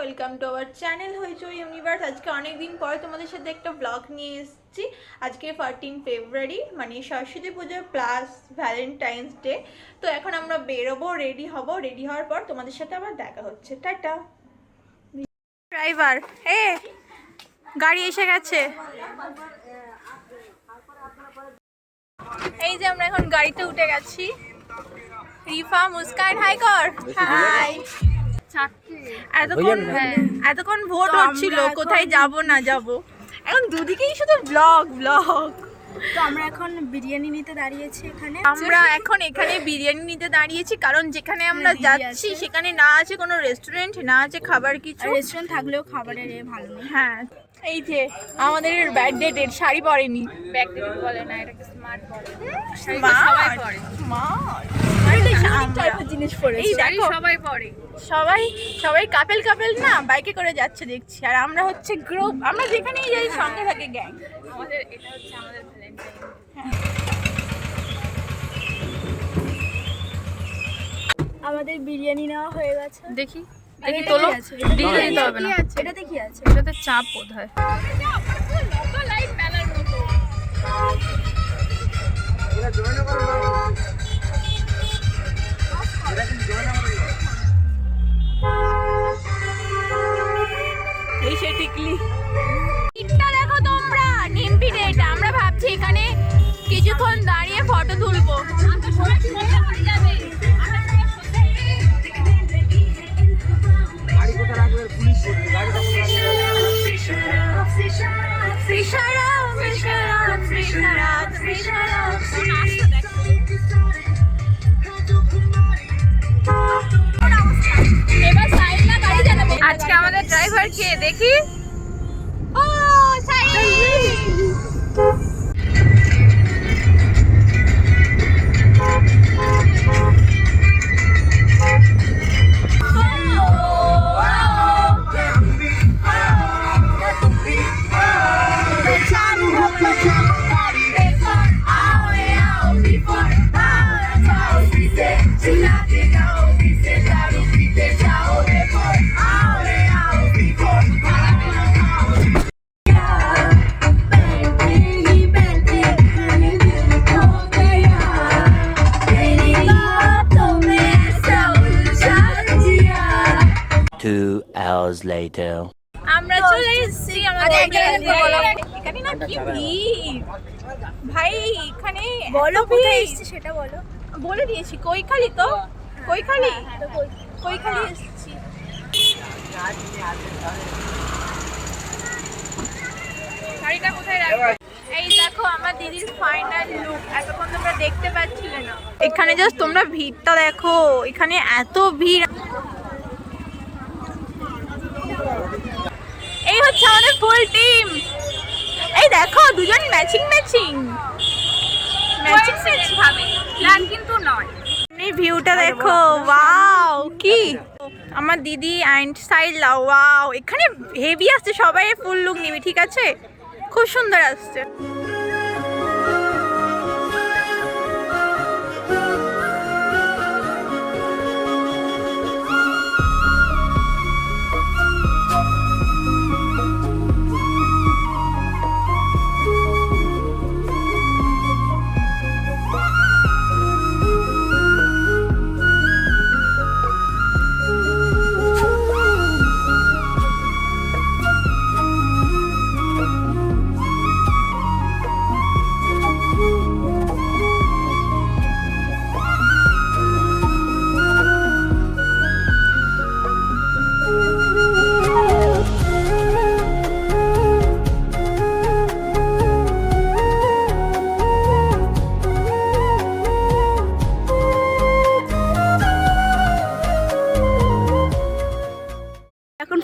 Welcome to our channel Hoichoi universe আজকে অনেক দিন পরে তোমাদের সাথে একটা ব্লগ নিয়ে এসেছি। আজকে ফার্টিন ফেব্রুয়ারি মানে সরস্বতী পুজো প্লাস ভ্যালেন্টাইন্স ডে তো এখন আমরা বেরোবো রেডি হব। রেডি হওয়ার পর তোমাদের সাথে আবার দেখা হচ্ছে। টাটা। ড্রাইভার এ গাড়ি এসে গেছে। এই যে আমরা এখন গাড়িতে উঠে গেছি। রিফা মুস্কান হাই কর। হাই এতক্ষণ হ্যাঁ, এতক্ষণ ভোট হচ্ছিল কোথায় যাব না যাব? এখন দুদিকেই শুধু ব্লগ ব্লগ তো আমরা এখন বিরিয়ানি নিতে দাঁড়িয়েছি এখানে। আমরা এখন এখানে বিরিয়ানি নিতে দাঁড়িয়েছি কারণ যেখানে আমরা যাচ্ছি সেখানে না আছে কোনো রেস্টুরেন্ট না আছে খাবার কিছু। রেস্টুরেন্ট থাকলেও খাবারের ভালো হ্যাঁ এই যে আমাদের ব্যাকডেটের শাড়ি পরেনি। ব্যাকডেটেড বলে না এটাকে স্মার্ট বলে Smart, smart। আমরা- জিনিস এই দেখো সবাই পরে সবাই সবাই কাপেল কাপেল না বাইকে করে যাচ্ছে দেখছি। আর আমরা হচ্ছে গ্রুপ আমরা যেখানেই যাই সঙ্গে থাকে গ্যাং আমাদের এটা হচ্ছে আমাদের আমাদের বিরিয়ানি নেওয়া হয়ে গেছে। দেখি দেখি এটা তোলো। কি আছে? এটা ডিজে দিতে হবে না। এটাতে কি আছে? এটাতে চাপ বোধ হয়। এই সে টিকলি দেখো তোমরা নিমপিট এটা আমরা ভাবছি এখানে কিছুক্ষণ দাঁড়িয়ে ফটো তুলবো। ফিশারাম, দেখি। Two hours later. আমরা চলে এসেছি আমাদের এখানে না কি ভিড়? ভাই এখানে বলো কোথায়। এসেছি সেটা বলো। বলে দিয়েছি কৈখালি তো? কৈখালি? কৈখালি। এসেছি। গাড়িটা কোথায় রাখব? এই দেখো আমার দিদির ফাইনাল লুক এতক্ষণ তোমরা দেখতে পাচ্ছিলে না। এখানে জাস্ট তোমরা ভিড়টা দেখো। এখানে এত ভিড়। হচ্ছে আমাদের ফুল টিম এই দেখো, দুজন ম্যাচিং ম্যাচিং ম্যাচিং ম্যাচিং ভাবে। প্ল্যান কিন্তু নয়। এই ভিউটা দেখো ওয়াও কি? আমার দিদি অ্যান্ড সাইলা ওয়াও এখানে হেভি আসছে, সবাই ফুল লুক নিবি, ঠিক আছে? খুব সুন্দর আসছে।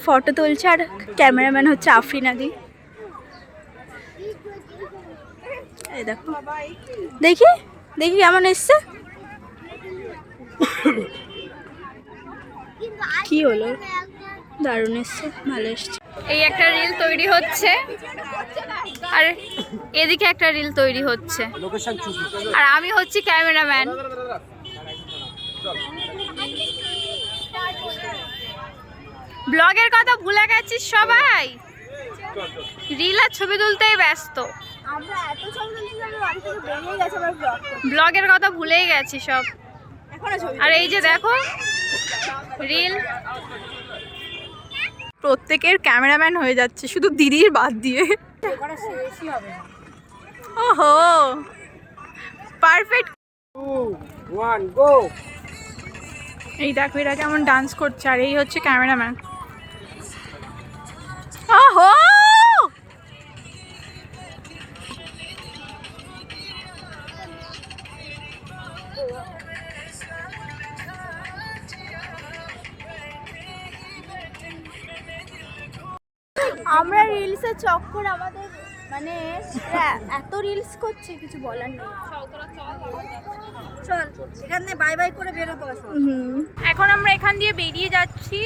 ফটো তুলছে আর ক্যামেরাম্যান হচ্ছে আফরিন আদি। এই দেখো। দেখি দেখি কেমন এসছে। কি হলো? দারুণ এসছে, ভালো এসছে। এই একটা রিল তৈরি হচ্ছে। আর এদিকে একটা রিল তৈরি হচ্ছে। আর আমি হচ্ছি ক্যামেরাম্যান ব্লগের কথা ভুলে গেছিস সবাই? রিল আর ছবি তুলতেই ব্যস্ত। আমরা এত ছবি তুলছি যে বাড়ি থেকে বেরিয়ে গেছে আমার ব্লগ ব্লগের কথা ভুলেই গেছি সব। আর এই যে দেখো রিল। প্রত্যেকের ক্যামেরাম্যান হয়ে যাচ্ছে শুধু দিদির বাদ দিয়ে। ওহো! পারফেক্ট এই দেখো এরা কেমন ডান্স করছে আর এই হচ্ছে ক্যামেরাম্যান। চক্কর আমাদের মানে এত রিলস করছে কিছু বলার নেই। চল এখানে বাই বাই করে বেরোবো এখন আমরা এখান দিয়ে বেরিয়ে যাচ্ছি।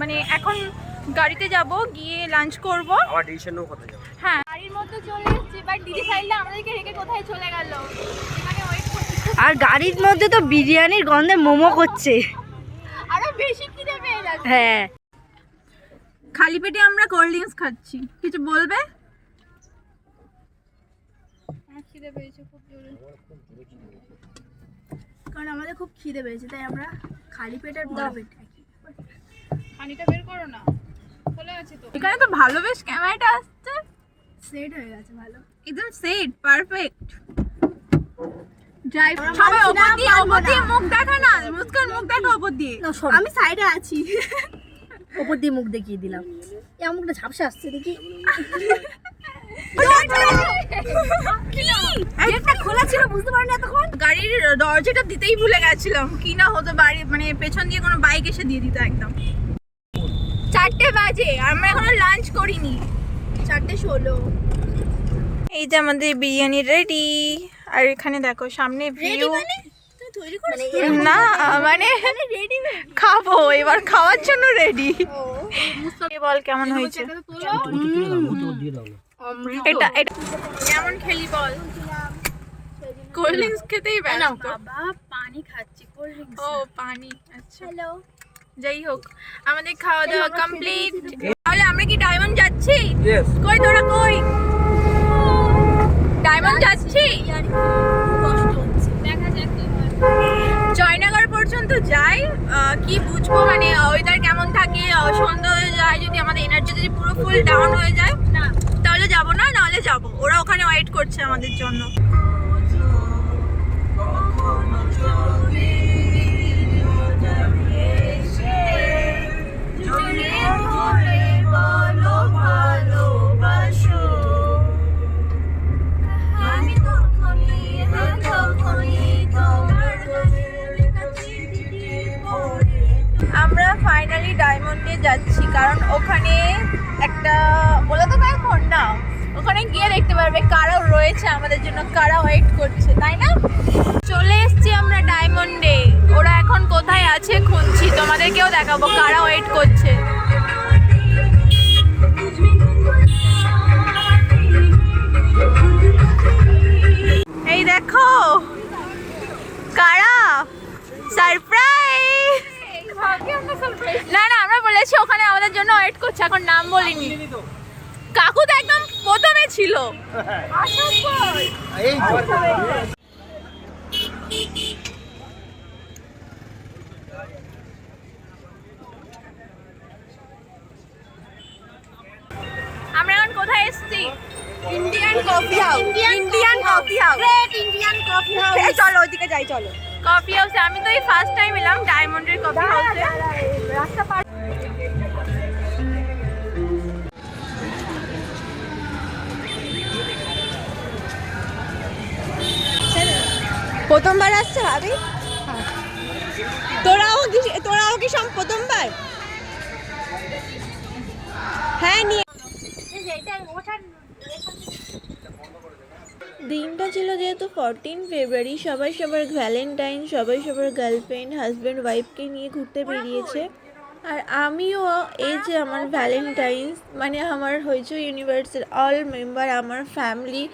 মানে এখন গাড়িতে যাব গিয়ে লাঞ্চ করব। আবার ডিসিশন নেব কোথায় হ্যাঁ। বাড়ির মধ্যে চলে এসেছি বাট দিদি আমাদেরকে রেখে কোথায় চলে গেল? এখানে ওয়েট করছি। আর গাড়ির মধ্যে তো বিরিয়ানির গন্ধে মোমো করছে। আরও বেশি খিদে পেয়ে যাচ্ছে। হ্যাঁ। খালি পেটে আমরা কোল্ড ড্রিঙ্কস খাচ্ছি। কিছু বলবে? আমার খিদে পেয়েছে খুব জোরে। কারণ আমাদের খুব খিদে পেয়েছে তাই আমরা খালি পেটের বড় পেট খাই। পানিটা বের করো না চলে গেছে তো। এখানে তো ভালো বেশ ক্যামেরাটা আসছে। সেট হয়ে গেছে ভালো। একদম সেট পারফেক্ট ড্রাইভ সবাই ওপর দিয়ে ওপর দিয়ে মুখ দেখা না মুস্কান মুখ দেখা ওপর দিয়ে। আমি সাইডে আছি। ওপর দিয়ে মুখ দেখিয়ে দিলাম। এই মুখটা ঝাপসা আসছে দেখি। খোলা ছিল বুঝতে পারিনি এতক্ষণ। গাড়ির দরজাটা দিতেই ভুলে গেছিলাম। কি না হতো বাড়ি মানে পেছন দিয়ে কোনো বাইক এসে দিয়ে দিত একদম। চারটে বাজে আমরা এখনও লাঞ্চ করিনি। চারটে ষোলো। এই যে আমাদের বিরিয়ানি রেডি আর এখানে দেখো সামনে ভিউ তৈরি করে না মানে খাব এবার খাওয়ার জন্য রেডি বল কেমন হয়েছে? এটা এটা। কেমন খেলি বল? কোল্ড ড্রিঙ্কস খেতেই ব্যস্ত। বাবা পানি খাচ্ছি কোল্ড ড্রিঙ্কস ও পানি আচ্ছা। হ্যালো যাই হোক আমাদের খাওয়া দাওয়া কমপ্লিট তাহলে আমরা কি ডায়মন্ড যাচ্ছি? কই তোরা কই? ডায়মন্ড যাচ্ছি কষ্ট হচ্ছে দেখা যাক কি হয় জয়নগর পর্যন্ত যাই কি বুঝব? মানে ওয়েদার কেমন থাকে? সন্ধ্যা হয়ে যায় যদি আমাদের এনার্জি যদি পুরো ফুল ডাউন হয়ে যায় তাহলে যাব না নাহলে যাব। ওরা ওখানে ওয়েট করছে আমাদের জন্য। যাচ্ছি, কারণ ওখানে একটা, বলে তো এখন না, ওখানে গিয়ে দেখতে পারবে কারাও রয়েছে আমাদের জন্য, কারা ওয়েট করছে, তাই না? চলে এসছি আমরা ডায়মন্ডে ওরা এখন কোথায় আছে খুঁজছি, তোমাদেরকেও দেখাবো কারা ওয়েট করছে। বলেছি ওখানে আমাদের জন্য ওয়েট করছে এখন নাম বলিনি। কাকু তো একদম প্রথমে ছিল। আমরা এখন কোথায় এসেছি? Indian coffee house Indian coffee house great Indian coffee house চলো ওইদিকে যাই চলো। কফি হাউসে আমি তো এই ফার্স্ট টাইম এলাম ডায়মন্ডের কফি হাউসে রাস্তা পার প্রথমবার আসছে ভাবি? তোরাও কি তোরাও কি সব প্রথমবার? হ্যাঁ নিয়ে দিনটা ছিল যেহেতু ফোরটিন ফেব্রুয়ারি সবাই সবার ভ্যালেন্টাইন সবাই সবার গার্লফ্রেন্ড হাজব্যান্ড ওয়াইফকে নিয়ে ঘুরতে বেরিয়েছে। আর আমিও এই যে আমার ভ্যালেন্টাইন্স মানে আমার হইচই ইউনিভার্সের অল মেম্বার আমার ফ্যামিলি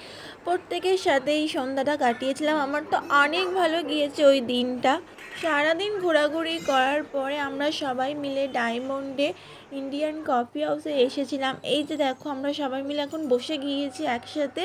প্রত্যেকের সাথে এই সন্ধ্যাটা কাটিয়েছিলাম। আমার তো অনেক ভালো গিয়েছে ওই দিনটা। সারাদিন ঘোরাঘুরি করার পরে আমরা সবাই মিলে ডায়মন্ডে ইন্ডিয়ান কফি হাউসে এসেছিলাম। এই যে দেখো, আমরা সবাই মিলে এখন বসে গিয়েছি একসাথে।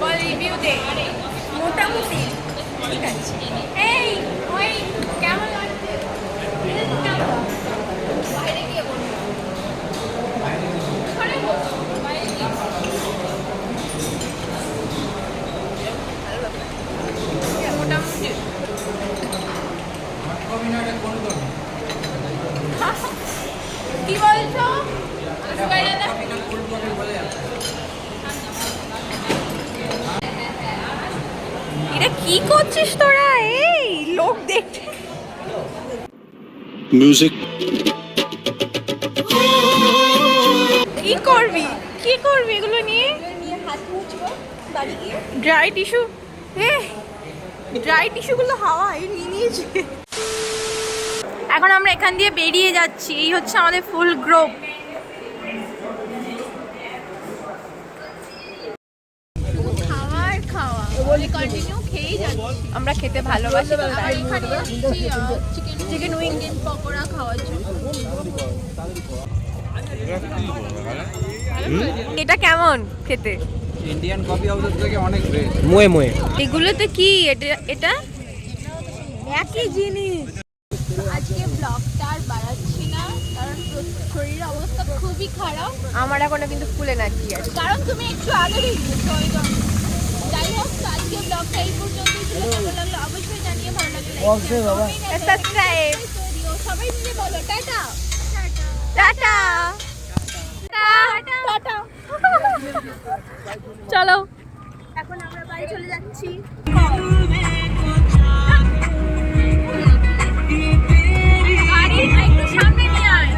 বল রিভিউ দে মোটামুটি ঠিক আছে এই ওই কেমন লাগছে বাইরে গিয়ে বলব ঘরে বলব বাইরে গিয়ে মোটামুটি কি বলছো এটা কি করছিস তোরা? এই লোক দেখছে। Music. কি করবি? কি করবি এগুলো নিয়ে? ড্রাই টিস্যু ড্রাই টিস্যুগুলো হাওয়া এই নিয়ে নিয়েছে। এখন আমরা এখান দিয়ে বেরিয়ে যাচ্ছি। এই হচ্ছে আমাদের ফুল গ্রুপ খাওয়ার খাওয়া বলে কন্টিনিউ খেয়েই যাচ্ছি আমরা খেতে ভালোবাসি চিকেন চিকেন উইং পকোড়া খাওয়ার জন্য। এটা কেমন খেতে? ইন্ডিয়ান কফি হাউসের থেকে অনেক বেস্ট মোয়ে মোয়ে। এগুলোতে কি এটা এটা? একই জিনিস। আজকে ব্লগটা আর বাড়াচ্ছি না কারণ শরীরের অবস্থা খুবই খারাপ। আমার এখনও কিন্তু ফুলে না কি আছে। কারণ তুমি একটু আগে জন্য যাই হোক তো আজকে ব্লগটা এই পর্যন্তই ছিল কেমন লাগলো অবশ্যই জানিয়ে ভালো লাগলো সাবস্ক্রাইব সবাই মিলে বলো টাটা টাটা টাটা চলো এখন আমরা বাড়ি চলে যাচ্ছি গাড়ি একটু সামনে নিয়ে আয়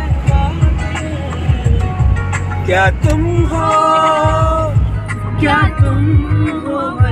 क्या तुम हो God, come over.